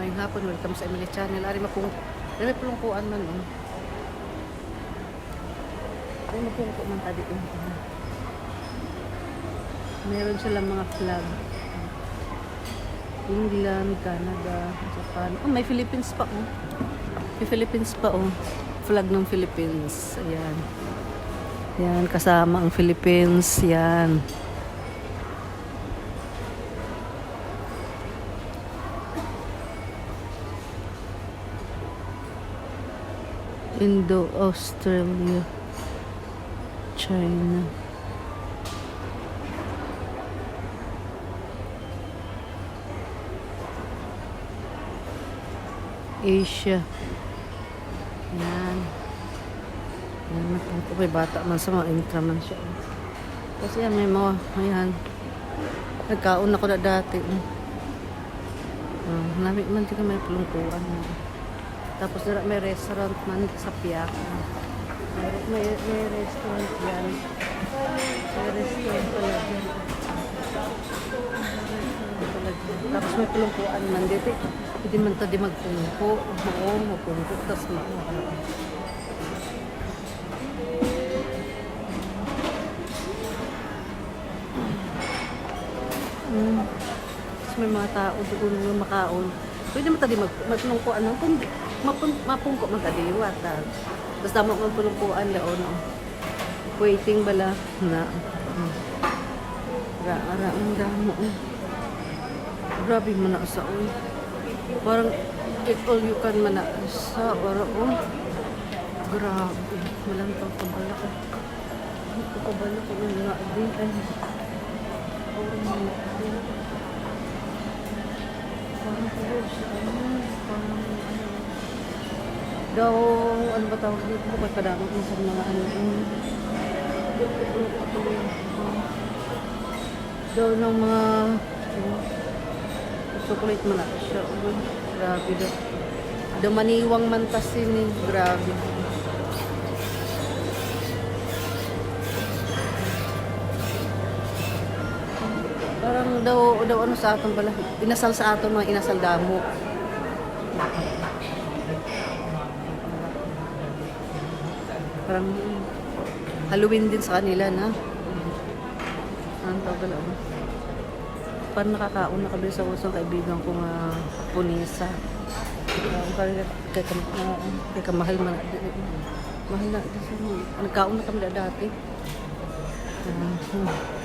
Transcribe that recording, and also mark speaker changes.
Speaker 1: Ngayong hapon, welcome sa Emily Channel. Ari mapung, ari may pulungkuan man, oh. Ari mapungko man tadi, oh. Meron silang mga flag. England, Canada, Japan. Oh, may Philippines pa, oh. May Philippines pa, oh. Flag ng Philippines. Ayan. Yan, kasama ang Philippines. Yan. Indo, Australia, China. Asia. Yan. Yan po. May bata man sa mga intra man siya. Kasi yan, may mga, ayan. Nagkaon ako na dati. Uh, nami man di ka may pelungkuan. Tapos dira may restaurant man sa Piak. May, may, restaurant yan. May restaurant pala. Tapos may pelungkuan man dito. Hindi man to di magpungko. Oo, magpungko. Tapos ma... Mm. Tapos may mga tao doon makaon. Pwede mo tadi mag matlungkuan ng kung mapun, mapungko magadiwat. Basta mo ang tulungkuan laon. Waiting bala na. Ra ra ang damo. oh. Grabe man sa oy. Parang it all you can man sa ora oh. Grabe. Walang pang kabala ko. Hindi ko kabala ko yung din. Ay. Oh my God. Daw, ano ba tawag dito? Bakit kadamot mo sa mga ano. Daw ng mga ano, chocolate man na siya. Grabe daw. Daw maniwang mantasin eh. Grabe. Parang daw, daw ano sa aton pala. Inasal sa aton mga inasal damo. Parang Halloween din sa kanila na. Ang tawag lang. Parang nakakaon na kami sa usang kaibigan ko nga punisa. Uh, kay, kay, kay, kay kamahal man. Mahal na. Nagkaon na kami na dati. Ah, hmm.